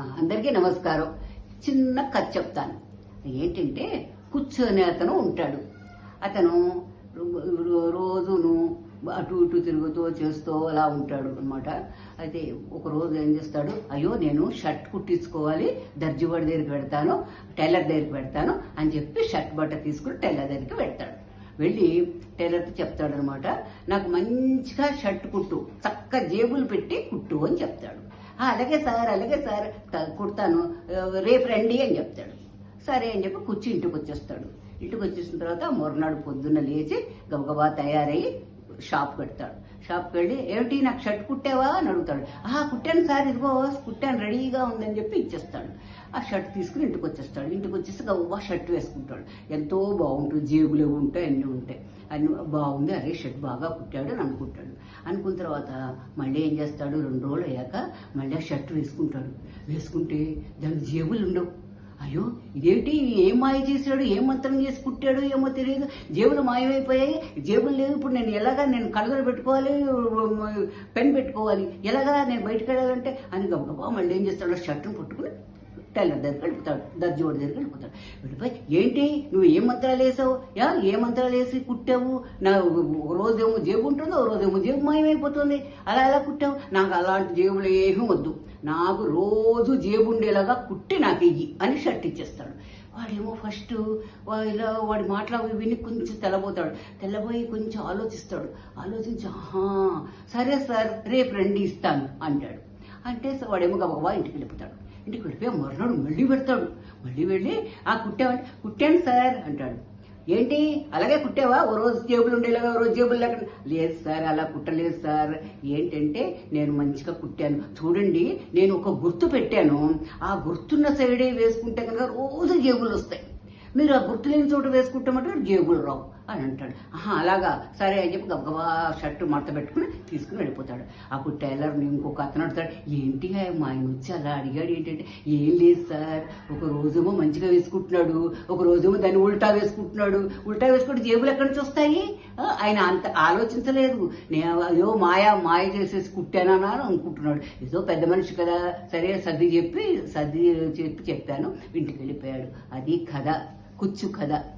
అందరికీ నమస్కారం. చిన్న కథ చెప్తాను. ఏంటంటే కూర్చొని అతను ఉంటాడు. అతను రోజును అటు ఇటు తిరుగుతూ చేస్తూ అలా ఉంటాడు అనమాట అయితే ఒక రోజు ఏం చేస్తాడు? అయ్యో నేను షర్ట్ కుట్టించుకోవాలి దర్జీవాడి దగ్గరికి పెడతాను టైలర్ దగ్గరికి పెడతాను అని చెప్పి షర్ట్ బట్ట తీసుకుని టైలర్ దగ్గరికి పెడతాడు. వెళ్ళి టైలర్తో చెప్తాడు అనమాట నాకు మంచిగా షర్ట్ కుట్టు చక్క జేబులు పెట్టి కుట్టు అని చెప్తాడు. అలాగే సార్ అలాగే సార్ కుడతాను రేపు రండి అని చెప్తాడు. సరే అని చెప్పి కూర్చి ఇంటికి వచ్చేస్తాడు ఇంటికి వచ్చేసిన తర్వాత మరునాడు పొద్దున్న లేచి గబగబా తయారయ్యి షాప్ పెడతాడు షాప్కి వెళ్ళి ఏమిటి నాకు షర్ట్ కుట్టావా? అని అడుగుతాడు. ఆ కుట్టాను సార్ ఇదిగో కుట్టాను రెడీగా ఉందని చెప్పి ఇచ్చేస్తాడు. ఆ షర్ట్ తీసుకుని ఇంటికి వచ్చేస్తాడు. ఇంటికి వచ్చేసి గబగబా షర్ట్ వేసుకుంటాడు. ఎంతో బాగుంటుంది జేబులు ఏవి ఉంటాయి అన్నీ ఉంటాయి. అన్ని బాగుంది అరే షర్ట్ బాగా కుట్టాడు అని అనుకుంటాడు. అనుకున్న తర్వాత మళ్ళీ ఏం చేస్తాడు? రెండు రోజులు అయ్యాక మళ్ళీ ఆ షర్ట్ వేసుకుంటాడు. వేసుకుంటే దానికి జేబులు ఉండవు. అయ్యో ఇదేంటి ఏం మాయ చేశాడు? ఏం మంత్రం చేసి పుట్టాడు ఏమో తెలియదు జేబులు మాయమైపోయాయి. జేబులు లేవు. ఇప్పుడు నేను ఎలాగా నేను కళ్ళలో పెట్టుకోవాలి? పెన్ పెట్టుకోవాలి? ఎలాగా నేను బయటకు వెళ్ళాలంటే? అని గబగబా మళ్ళీ ఏం చేస్తాడు? షర్ట్ను పట్టుకుని టైలర్ దగ్గరికి వెళ్ళిపోతాడు. దర్జీవాడి దగ్గరికి వెళ్ళిపోతాడు. వెళ్ళిపోయి ఏంటి? నువ్వు ఏ మంత్రాలు వేసావు? యా ఏ మంత్రాలు వేసి కుట్టావు? నా రోజేమో జేబు ఉంటుందో ఒక రోజేమో జేబు మాయమైపోతుంది. అలా ఎలా కుట్టావు? నాకు అలాంటి జేబులు ఏమీ వద్దు. నాకు రోజు జేబు ఉండేలాగా కుట్టి నాకు ఇయ్యి అని షర్ట్ ఇచ్చేస్తాడు. వాడేమో ఫస్ట్ ఇలా వాడి మాటలు విని కొంచెం తెల్లబోతాడు. తెల్లబోయి కొంచెం ఆలోచిస్తాడు. ఆలోచించి ఆహా సరే సార్ రేపు రండి ఇస్తాను అంటాడు. అంటే వాడేమో గబగబా ఇంటికి వెళ్ళిపోతాడు. ఇంటికి వెళ్ళిపోయి మర్నాడు మళ్ళీ పెడతాడు. మళ్ళీ వెళ్ళి ఆ కుట్టా కుట్టాను సార్ అంటాడు. ఏంటి? అలాగే కుట్టావా? ఓ రోజు జేబులు ఉండేలాగా ఓ రోజు జేబులు లేక లేదు సార్ అలా కుట్టలేదు సార్. ఏంటంటే నేను మంచిగా కుట్టాను. చూడండి నేను ఒక గుర్తు పెట్టాను. ఆ గుర్తున్న సైడే వేసుకుంటే కనుక రోజు జేబులు వస్తాయి. మీరు ఆ గుర్తు లేని చోట వేసుకుంటామంటే జేబులు రావు. అని అంటాడు. ఆహా అలాగా. సరే అని చెప్పి గబగబా షర్టు మడత పెట్టుకుని తీసుకుని వెళ్ళిపోతాడు. అప్పుడు టైలర్ని ఇంకొక అతను అడుగుతాడు ఏంటి మా ఆయన వచ్చి అలా అడిగాడు ఏంటంటే ఏం లేదు సార్ ఒక రోజేమో మంచిగా వేసుకుంటున్నాడు ఒక రోజేమో దాన్ని ఉల్టా వేసుకుంటున్నాడు. ఉల్టా వేసుకుంటే జేబులు ఎక్కడి నుంచి వస్తాయి? ఆయన అంత ఆలోచించలేదు. నేను అయ్యో మాయా మాయ చేసేసి కుట్టానా అని అనుకుంటున్నాడు. ఏదో పెద్ద మనిషి కదా. సరే సర్ది చెప్పి సర్ది చెప్పి చెప్పాను. ఇంటికి వెళ్ళిపోయాడు. అది కథ. కుచ్చు కథ.